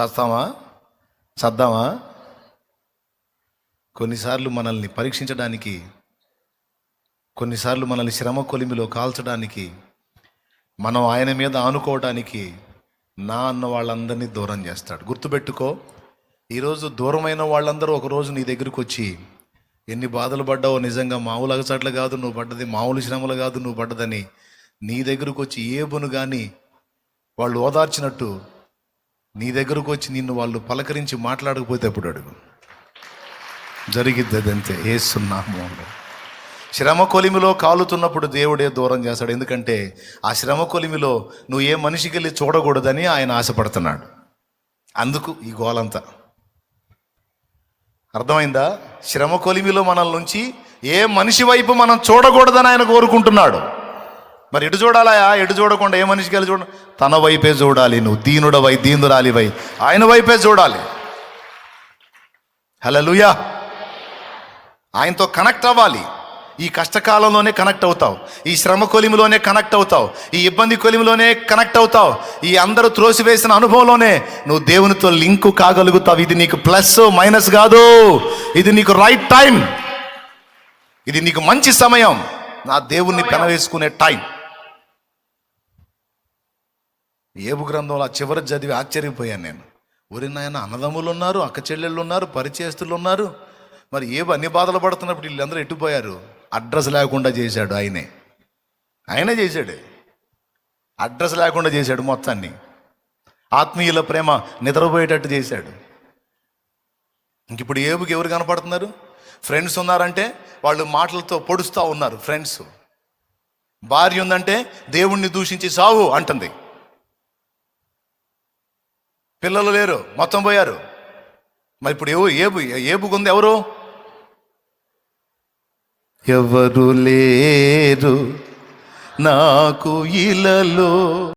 చస్తామా? చద్దామా? కొన్నిసార్లు మనల్ని పరీక్షించడానికి కొన్నిసార్లు మనల్ని శ్రమ కొలిమిలో కాల్చడానికి మనం ఆయన మీద ఆనుకోవడానికి నా అన్న వాళ్ళందరినీ దూరం చేస్తాడు. గుర్తుపెట్టుకో ఈరోజు దూరమైన వాళ్ళందరూ ఒకరోజు నీ దగ్గరికి వచ్చి ఎన్ని బాధలు పడ్డావో నిజంగా మామూలు అగచాట్లు కాదు నువ్వు పడ్డది మామూలు శ్రమలు కాదు నువ్వు పడ్డదని నీ దగ్గరకు వచ్చి ఏబును కానీ వాళ్ళు ఓదార్చినట్టు నీ దగ్గరకు వచ్చి నిన్ను వాళ్ళు పలకరించి మాట్లాడకపోతే అప్పుడు అడుగు? జరిగిద్ది అదంతే. ఏసున్నాము శ్రమ కొలిమిలో కాలుతున్నప్పుడు దేవుడే దూరం చేస్తాడు. ఎందుకంటే ఆ శ్రమ కొలిమిలో నువ్వు ఏ మనిషికి వెళ్ళి చూడకూడదని ఆయన ఆశపడుతున్నాడు. అందుకు ఈ గోలంతా. అర్థమైందా? శ్రమ కొలిమిలో మనల్ నుంచి ఏ మనిషి వైపు మనం చూడకూడదని ఆయన కోరుకుంటున్నాడు? మరి ఎటు చూడాలా ఎటు చూడకుండా ఏ మనిషికి వెళ్ళి చూడ? తన వైపే చూడాలి నువ్వు. దీనుడవై దీనురాలివై. ఆయన వైపే చూడాలి. హలో ఆయనతో కనెక్ట్ అవ్వాలి. ఈ కష్టకాలంలోనే కనెక్ట్ అవుతావు. ఈ శ్రమ కొలిమిలోనే కనెక్ట్ అవుతావు. ఈ ఇబ్బంది కొలిమిలోనే కనెక్ట్ అవుతావు. ఈ అందరూ త్రోసివేసిన అనుభవంలోనే నువ్వు దేవునితో లింకు కాగలుగుతావు. ఇది నీకు ప్లస్ మైనస్ కాదు. ఇది నీకు రైట్ టైం. ఇది నీకు మంచి సమయం. నా దేవుణ్ణి పెనవేసుకునే టైం. ఏబు గ్రంథంలో ఆ చివరి చదివి ఆశ్చర్యపోయాను నేను. ఊరి నాయన అన్నదమ్ములు ఉన్నారు అక్క చెల్లెళ్ళు ఉన్నారు పరిచయస్తులు ఉన్నారు మరి ఏబు అన్ని బాధలు పడుతున్నప్పుడు వీళ్ళందరూ ఎట్టుపోయారు అడ్రస్ లేకుండా చేశాడు ఆయనే. ఆయనే చేశాడు. అడ్రస్ లేకుండా చేశాడు మొత్తాన్ని. ఆత్మీయుల ప్రేమ నిద్రపోయేటట్టు చేశాడు. ఇంక ఇప్పుడు ఏబుకి ఎవరు కనపడుతున్నారు? ఫ్రెండ్స్ ఉన్నారంటే వాళ్ళు మాటలతో పొడుస్తూ ఉన్నారు ఫ్రెండ్స్. భార్య ఉందంటే దేవుణ్ణి దూషించి సావు అంటుంది. పిల్లలు లేరు మొత్తం పోయారు. మరి ఇప్పుడు ఎవరు ఏబు ఏబుకుంది ఎవరు? ఎవరు లేరు నాకు ఇలలో.